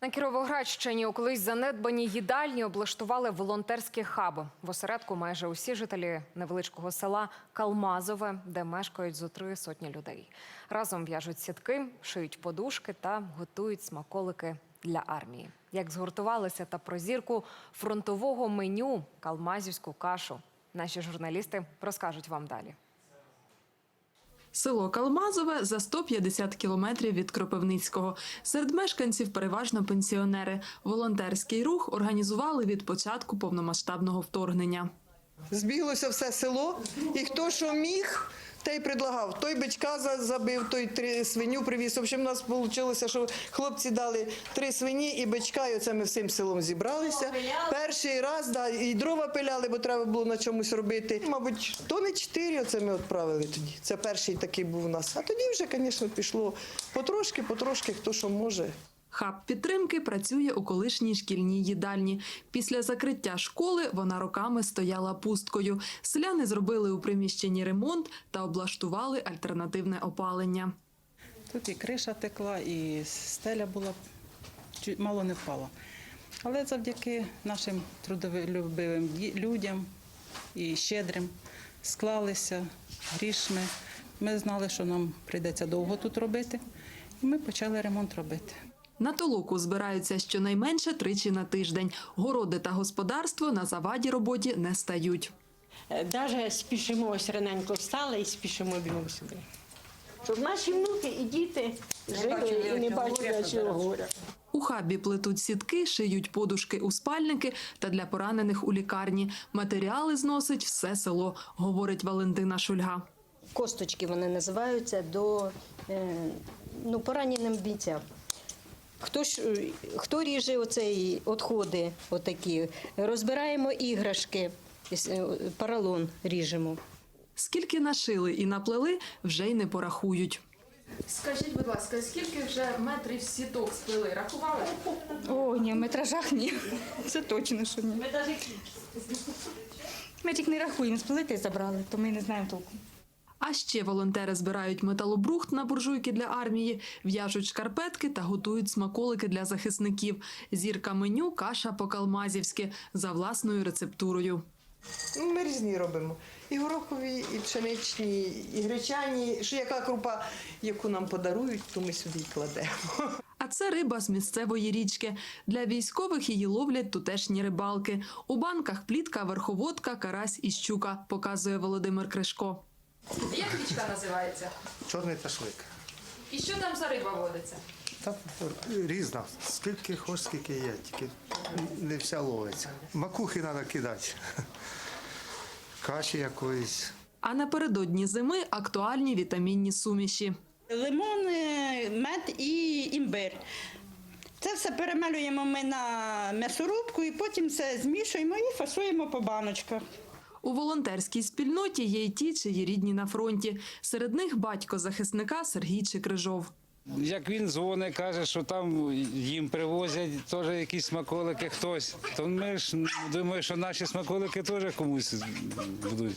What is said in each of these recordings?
На Кіровоградщині у колись занедбані їдальні облаштували волонтерські хаби. В осередку майже усі жителі невеличкого села Калмазове, де мешкають зо три сотні людей. Разом в'яжуть сітки, шиють подушки та готують смаколики для армії. Як згуртувалися та про зірку фронтового меню калмазівську кашу. Наші журналісти розкажуть вам далі. Село Калмазове за 150 кілометрів від Кропивницького. Серед мешканців переважно пенсіонери. Волонтерський рух організували від початку повномасштабного вторгнення. Збіглося все село, і хто що міг, той предлагав. Той бичка за- забив, той три свиню привіз. В общем, у нас вийшло, що хлопці дали три свині і бичка, і оце ми всім селом зібралися. Перший раз да, і дрова пиляли, бо треба було на чомусь робити. Мабуть, тони чотири оце ми відправили тоді. Це перший такий був у нас. А тоді вже, звісно, пішло потрошки, потрошки, хто що може. Хаб підтримки працює у колишній шкільній їдальні. Після закриття школи вона роками стояла пусткою. Селяни зробили у приміщенні ремонт та облаштували альтернативне опалення. Тут і криша текла, і стеля була мало не впала. Але завдяки нашим трудолюбивим людям і щедрим склалися грішми. Ми знали, що нам прийдеться довго тут робити, і ми почали ремонт робити. На толоку збираються щонайменше тричі на тиждень. Городи та господарство на заваді роботі не стають. Навіть спішимо ось раненько встали і спішимо бігом сюди. Щоб наші внуки і діти жили і не бачили цього горя. У хабі плетуть сітки, шиють подушки у спальники та для поранених у лікарні. Матеріали зносить все село, говорить Валентина Шульга. косточки вони називаються до е, ну, пораненим бійцям. Хто, ж, е, хто ріже оцей відходи, отакі, розбираємо іграшки, е, поролон ріжемо. Скільки нашили і наплели, вже й не порахують. Скажіть, будь ласка, скільки вже метрів сіток сплели? Рахували? О, ні, в метражах ні. Це точно, що ні. Ми навіть Ми тільки не рахуємо, сплити забрали, то ми не знаємо толку. А ще волонтери збирають металобрухт на буржуйки для армії, в'яжуть шкарпетки та готують смаколики для захисників. Зірка меню каша по-калмазівськи за власною рецептурою. Ну, ми різні робимо. І горохові, і пшеничні, і гречані. Що яка крупа, яку нам подарують, то ми сюди й кладемо. А це риба з місцевої річки. Для військових її ловлять тутешні рибалки. У банках плітка, верховодка, карась і щука, показує Володимир Кришко. Як річка називається? Чорний ташлик. І що там за риба водиться? Та різна. Скільки хоч, скільки є, тільки не вся ловиться. Макухи треба кидати. Каші якоїсь. А напередодні зими актуальні вітамінні суміші. Лимон, мед і імбир. Це все перемелюємо ми на м'ясорубку і потім це змішуємо і фасуємо по баночках. У волонтерській спільноті є й ті, чиї рідні на фронті. Серед них батько захисника Сергій Чикрижов. Як він дзвонить, каже, що там їм привозять теж якісь смаколики хтось, то ми ж думаємо, що наші смаколики теж комусь будуть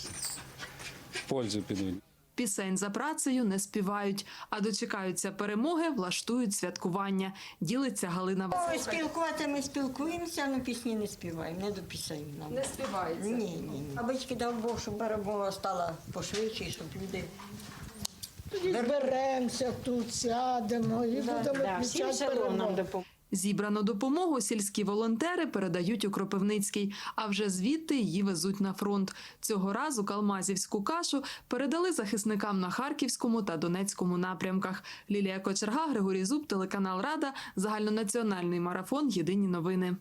в пользу підуть. Пісень за працею не співають, а дочекаються перемоги, влаштують святкування. Ділиться Галина Ой, спілкувати ми спілкуємося, але пісні не співаємо, не до пісень нам. Не співається. Ні, ні, ні. А батьки дав Бог, щоб перемога стала пошвидше, щоб люди Зберемося тут, сядемо і будемо да, всім відмічати селом нам перемогу. допомогли. Зібрану допомогу сільські волонтери передають у Кропивницький, а вже звідти її везуть на фронт. Цього разу калмазівську кашу передали захисникам на Харківському та Донецькому напрямках. Лілія Кочерга, Григорій Зуб, телеканал Рада, загальнонаціональний марафон. Єдині новини.